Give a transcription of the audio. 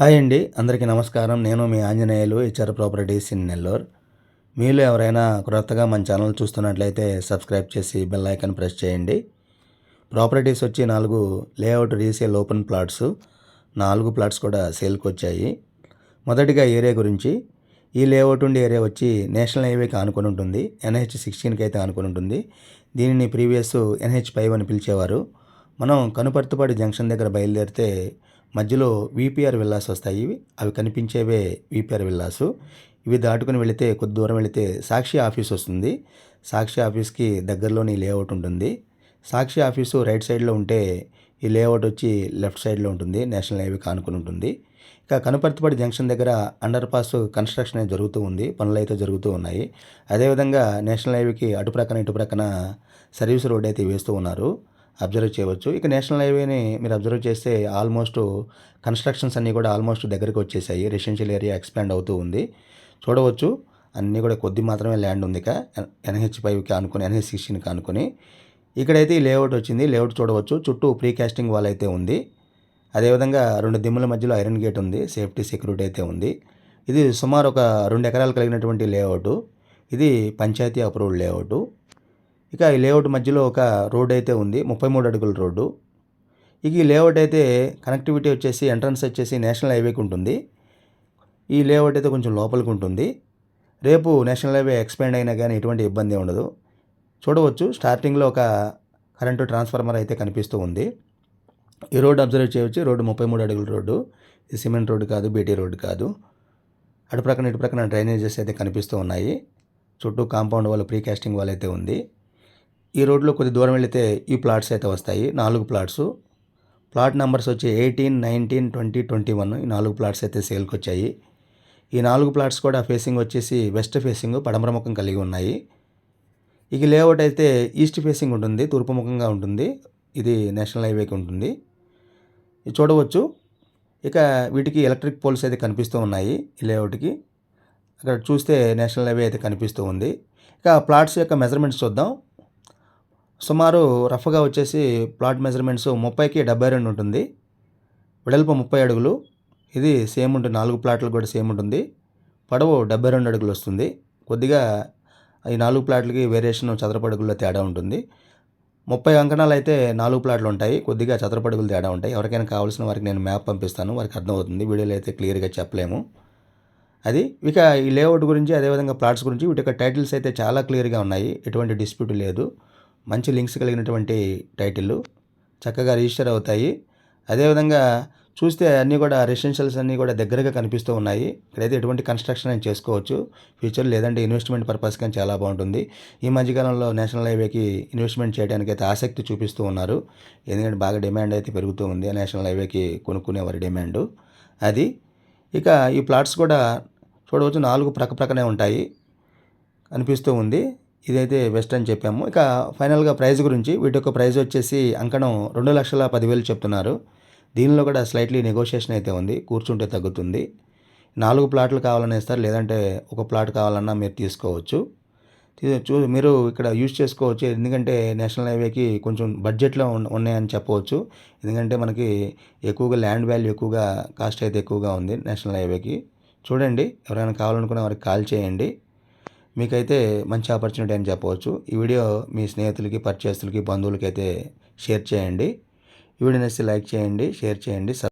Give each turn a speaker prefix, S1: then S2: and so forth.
S1: Hi అండి. అందరికీ నమస్కారం. నేను మీ Anjaneyulu HR properties in Nellore మీలో ఎవరైనా క్రొత్తగా మన ఛానల్ చూస్తున్నట్లయితే సబ్స్క్రైబ్ చేసి బెల్ ఐకాన్ ప్రెస్ చేయండి. ప్రాపర్టీస్ వచ్చి నాలుగు లేఅవుట్ రీసేల్ ఓపెన్ ప్లాట్స్ నాలుగు ప్లాట్స్ కూడా సేల్కి వచ్చాయి. మొదటిగా ఏరియా గురించి. ఈ లేఅవుట్ ఉండే ఏరియా వచ్చి నేషనల్ హైవేకి ఆనుకొని ఉంటుంది. ఎన్హెచ్ సిక్స్టీన్కి అయితే ఆనుకొని ఉంటుంది. దీనిని ప్రీవియస్ ఎన్హెచ్ ఫైవ్ అని పిలిచేవారు. మనం కనుపర్తిపాడు జంక్షన్ దగ్గర బయలుదేరితే మధ్యలో విపిఆర్ విల్లాస్ వస్తాయి. అవి కనిపించేవే విపిఆర్ విల్లాసు ఇవి దాటుకుని వెళితే కొద్ది దూరం వెళితే సాక్షి ఆఫీస్ వస్తుంది. సాక్షి ఆఫీస్కి దగ్గరలోని లేఅవుట్ ఉంటుంది. సాక్షి ఆఫీసు రైట్ సైడ్లో ఉంటే ఈ లేఅవుట్ వచ్చి లెఫ్ట్ సైడ్లో ఉంటుంది. నేషనల్ హైవే కానుకొని ఉంటుంది. ఇక కనుపర్తిపాడు జంక్షన్ దగ్గర అండర్ పాస్ కన్స్ట్రక్షన్ అయితే జరుగుతూ ఉంది. పనులు అయితే జరుగుతూ ఉన్నాయి. అదేవిధంగా నేషనల్ హైవేకి అటు ప్రక్కన ఇటు ప్రక్కన సర్వీస్ రోడ్ అయితే వేస్తూ ఉన్నారు. అబ్జర్వ్ చేయవచ్చు. ఇక నేషనల్ హైవేని మీరు అబ్జర్వ్ చేస్తే ఆల్మోస్ట్ కన్స్ట్రక్షన్స్ అన్నీ కూడా ఆల్మోస్ట్ దగ్గరికి వచ్చేసాయి. రెసిడెన్షియల్ ఏరియా ఎక్స్పాండ్ అవుతూ ఉంది. చూడవచ్చు. అన్నీ కూడా కొద్ది మాత్రమే ల్యాండ్ ఉంది ఇక. ఎన్హెచ్ ఫైవ్కి అనుకుని ఎన్హెచ్ సిక్స్టీన్కి అనుకుని. ఇక్కడైతే ఈ లేఅవుట్ వచ్చింది. లేఅవుట్ చూడవచ్చు. చుట్టూ ప్రీ కాస్టింగ్ వాల్ అయితే ఉంది. అదేవిధంగా రెండు దిమ్ముల మధ్యలో ఐరన్ గేట్ ఉంది. సేఫ్టీ సెక్యూరిటీ అయితే ఉంది. ఇది సుమారు ఒక రెండు ఎకరాలు కలిగినటువంటి లేఅవుట్. ఇది పంచాయతీ అప్రూవ్డ్ లేఅవుట్. ఇక ఈ లేఅవుట్ మధ్యలో ఒక రోడ్ అయితే ఉంది ముప్పై మూడు అడుగుల రోడ్డు. ఇక ఈ లేఅవుట్ అయితే కనెక్టివిటీ వచ్చేసి ఎంట్రన్స్ వచ్చేసి నేషనల్ హైవేకి ఉంటుంది. ఈ లేఅవుట్ అయితే కొంచెం లోపలికి ఉంటుంది. రేపు నేషనల్ హైవే ఎక్స్పాండ్ అయినా కానీ ఎటువంటి ఇబ్బంది ఉండదు. చూడవచ్చు స్టార్టింగ్లో ఒక కరెంటు ట్రాన్స్ఫార్మర్ అయితే కనిపిస్తూ ఉంది. ఈ రోడ్డు అబ్జర్వ్ చేయవచ్చు రోడ్డు ముప్పై మూడు అడుగుల రోడ్డు. ఇది సిమెంట్ రోడ్డు కాదు బీటీ రోడ్డు కాదు. అటు ప్రక్కన ఇటు ప్రక్కన డ్రైనేజెస్ అయితే కనిపిస్తూ ఉన్నాయి. చుట్టూ కాంపౌండ్ వాళ్ళు ప్రీ కాస్టింగ్ వాల్ అయితే ఉంది. ఈ రోడ్లో కొద్ది దూరం వెళితే ఈ ప్లాట్స్ అయితే వస్తాయి. నాలుగు ప్లాట్స్. ప్లాట్ నెంబర్స్ వచ్చి eighteen nineteen twenty twenty one ఈ నాలుగు ప్లాట్స్ అయితే సేల్కి వచ్చాయి. ఈ నాలుగు ప్లాట్స్ కూడా ఫేసింగ్ వచ్చేసి వెస్ట్ ఫేసింగ్ పడమర ముఖం కలిగి ఉన్నాయి. ఇక లేఅవుట్ అయితే ఈస్ట్ ఫేసింగ్ ఉంటుంది తూర్పు ముఖంగా ఉంటుంది. ఇది నేషనల్ హైవేకి ఉంటుంది. ఇది చూడవచ్చు. ఇక వీటికి ఎలక్ట్రిక్ పోల్స్ అయితే కనిపిస్తూ ఉన్నాయి ఈ లేఅవుట్కి. అక్కడ చూస్తే నేషనల్ హైవే అయితే కనిపిస్తూ ఉంది. ఇక ప్లాట్స్ యొక్క మెజర్మెంట్స్ చూద్దాం. సుమారు రఫ్గా వచ్చేసి ప్లాట్ మెజర్మెంట్స్ ముప్పైకి డెబ్బై రెండు ఉంటుంది. వెడల్పు ముప్పై అడుగులు. ఇది సేమ్ ఉంటుంది. నాలుగు ప్లాట్లు కూడా సేమ్ ఉంటుంది. పొడవు డెబ్బై రెండు అడుగులు వస్తుంది. కొద్దిగా ఈ నాలుగు ప్లాట్లకి వేరియేషన్ చదరపడుగుల్లో తేడా ఉంటుంది. ముప్పై అంకణాలు అయితే నాలుగు ప్లాట్లు ఉంటాయి. కొద్దిగా చదరపడుగులు తేడా ఉంటాయి. ఎవరికైనా కావాల్సిన వారికి నేను మ్యాప్ పంపిస్తాను. వారికి అర్థమవుతుంది. వీడియోలో అయితే క్లియర్గా చెప్పలేము. అది ఇక ఈ లేఅవుట్ గురించి అదేవిధంగా ప్లాట్స్ గురించి వీటి యొక్క టైటిల్స్ అయితే చాలా క్లియర్గా ఉన్నాయి. ఎటువంటి డిస్ప్యూట్ లేదు. మంచి లింక్స్ కలిగినటువంటి టైటిల్ చక్కగా రిజిస్టర్ అవుతాయి. అదేవిధంగా చూస్తే అన్నీ కూడా రెసిడెన్షియల్స్ అన్నీ కూడా దగ్గరగా కనిపిస్తూ ఉన్నాయి. ఇక్కడైతే ఎటువంటి కన్స్ట్రక్షన్ అని చేసుకోవచ్చు. ఫ్యూచర్ లేదంటే ఇన్వెస్ట్మెంట్ పర్పస్ కానీ చాలా బాగుంటుంది. ఈ మధ్యకాలంలో నేషనల్ హైవేకి ఇన్వెస్ట్మెంట్ చేయడానికి అయితే ఆసక్తి చూపిస్తూ ఉన్నారు. ఎందుకంటే బాగా డిమాండ్ అయితే పెరుగుతూ ఉంది. నేషనల్ హైవేకి కొనుక్కునే వారి డిమాండ్. అది ఇక ఈ ప్లాట్స్ కూడా చూడవచ్చు. నాలుగు ప్రక్క ప్రక్కనే ఉంటాయి. కనిపిస్తూ ఉంది. ఇదైతే బెస్ట్ అని చెప్పాము. ఇక ఫైనల్గా ప్రైస్ గురించి వీటి యొక్క ప్రైస్ వచ్చేసి అంకణం రెండు లక్షల పదివేలు చెప్తున్నారు. దీనిలో కూడా స్లైట్లీ నెగోషియేషన్ అయితే ఉంది. కూర్చుంటే తగ్గుతుంది. నాలుగు ప్లాట్లు కావాలని ఇస్తారు. లేదంటే ఒక ప్లాట్ కావాలన్నా మీరు తీసుకోవచ్చు. చూ మీరు ఇక్కడ యూజ్ చేసుకోవచ్చు. ఎందుకంటే నేషనల్ హైవేకి కొంచెం బడ్జెట్లో ఉన్నాయని చెప్పవచ్చు. ఎందుకంటే మనకి ఎక్కువగా ల్యాండ్ వాల్యూ ఎక్కువగా కాస్ట్ అయితే ఎక్కువగా ఉంది నేషనల్ హైవేకి. చూడండి. ఎవరైనా కావాలనుకున్న వారికి కాల్ చేయండి. మీకైతే మంచి ఆపర్చునిటీ అని చెప్పవచ్చు. ఈ వీడియో మీ స్నేహితులకి పరిచయస్తులకి బంధువులకి అయితే షేర్ చేయండి. ఈ వీడియో నచ్చితే లైక్ చేయండి షేర్ చేయండి